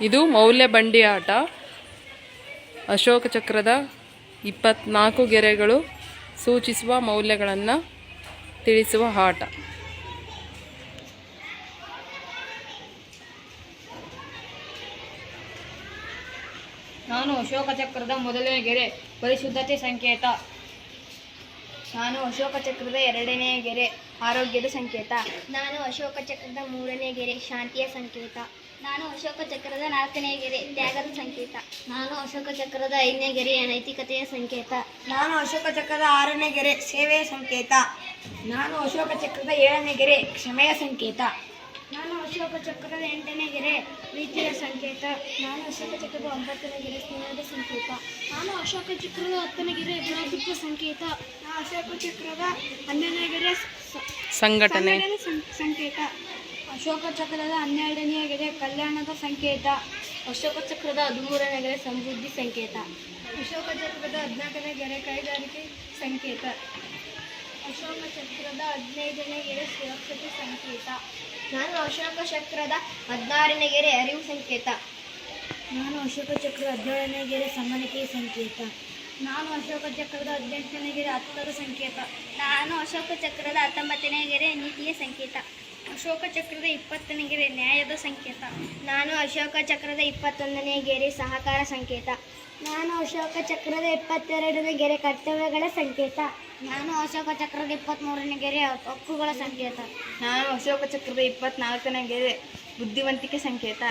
ಇದು ಮೌಲ್ಯ ಬಂಡಿ ಆಟ. ಅಶೋಕ ಚಕ್ರದ ಇಪ್ಪತ್ನಾಲ್ಕು ಗೆರೆಗಳು ಸೂಚಿಸುವ ಮೌಲ್ಯಗಳನ್ನು ತಿಳಿಸುವ ಆಟ. ನಾನು ಅಶೋಕ ಚಕ್ರದ ಮೊದಲನೇ ಗೆರೆ ಪರಿಶುದ್ಧತೆ ಸಂಕೇತ. ನಾನು ಅಶೋಕ ಚಕ್ರದ ಎರಡನೇ ಗೆರೆ ಆರೋಗ್ಯದ ಸಂಕೇತ. ನಾನು ಅಶೋಕ ಚಕ್ರದ ಮೂರನೇ ಗೆರೆ ಶಾಂತಿಯ ಸಂಕೇತ. ನಾನು ಅಶೋಕ ಚಕ್ರದ ನಾಲ್ಕನೇ ಗೆರೆ ತ್ಯಾಗದ ಸಂಕೇತ. ನಾನು ಅಶೋಕ ಚಕ್ರದ ಐದನೇ ಗೆರೆ ನೈತಿಕತೆಯ ಸಂಕೇತ. ನಾನು ಅಶೋಕ ಚಕ್ರದ ಆರನೇ ಗೆರೆ ಸೇವೆಯ ಸಂಕೇತ. ನಾನು ಅಶೋಕ ಚಕ್ರದ ಏಳನೇ ಗೆರೆ ಕ್ಷಮೆಯ ಸಂಕೇತ. ನಾನು ಅಶೋಕ ಚಕ್ರದ ಎಂಟನೇ ಗೆರೆ ಪ್ರೀತಿಯ ಸಂಕೇತ. ನಾನು ಅಶೋಕ ಚಕ್ರದ ಒಂಬತ್ತನೇ ಗೆರೆ ಸ್ನೇಹದ ಸಂಕೇತ. ನಾನು ಅಶೋಕ ಚಕ್ರದ ಹತ್ತನೇ ಗೆರೆ ಭ್ರಾತೃತ್ವ ಸಂಕೇತ. ನಾನು ಅಶೋಕ ಚಕ್ರದ ಹನ್ನೊಂದನೇ ಗೆರೆ ಸಂಘಟನೆ ಸಂಕೇತ. ಅಶೋಕ ಚಕ್ರದ ಹನ್ನೆರಡನೇ ಗೆರೆ ಕಲ್ಯಾಣದ ಸಂಕೇತ. ಅಶೋಕ ಚಕ್ರದ ಹದಿಮೂರನೇ ಗೆರೆ ಸಮೃದ್ಧಿ ಸಂಕೇತ. ಅಶೋಕ ಚಕ್ರದ ಹದಿನಾಲ್ಕನೇ ಗೆರೆ ಕೈಗಾರಿಕೆ ಸಂಕೇತ. ಅಶೋಕ ಚಕ್ರದ ಹದಿನೈದನೇ ಗೆರೆ ಸುರಕ್ಷತೆ ಸಂಕೇತ. ನಾನು ಅಶೋಕ ಚಕ್ರದ ಹದಿನಾರನೇ ಗೆರೆ ಅರಿವು ಸಂಕೇತ. ನಾನು ಅಶೋಕ ಚಕ್ರ ಹದಿನೇಳನೇ ಗೆರೆ ಸಮಾನತೆಯ ಸಂಕೇತ. ನಾನು ಅಶೋಕ ಚಕ್ರದ ಹದಿನೆಂಟನೇ ಗೆರೆ ಹತ್ತರ ಸಂಕೇತ. ನಾನು ಅಶೋಕ ಚಕ್ರದ ಹತ್ತೊಂಬತ್ತನೇ ಗೆರೆ ನೀತಿಯ ಸಂಕೇತ. ಅಶೋಕ ಚಕ್ರದ ಇಪ್ಪತ್ತನೇ ಗೆರೆ ನ್ಯಾಯದ ಸಂಕೇತ. ನಾನು ಅಶೋಕ ಚಕ್ರದ ಇಪ್ಪತ್ತೊಂದನೇ ಗೆರೆ ಸಹಕಾರ ಸಂಕೇತ. ನಾನು ಅಶೋಕ ಚಕ್ರದ ಇಪ್ಪತ್ತೆರಡನೇ ಗೆರೆ ಕರ್ತವ್ಯಗಳ ಸಂಕೇತ. ನಾನು ಅಶೋಕ ಚಕ್ರದ ಇಪ್ಪತ್ತ್ಮೂರನೇ ಗೆರೆ ಹಕ್ಕುಗಳ ಸಂಕೇತ. ನಾನು ಅಶೋಕ ಚಕ್ರದ ಇಪ್ಪತ್ನಾಲ್ಕನೇ ಗೆರೆ ಬುದ್ಧಿವಂತಿಕೆ ಸಂಕೇತ.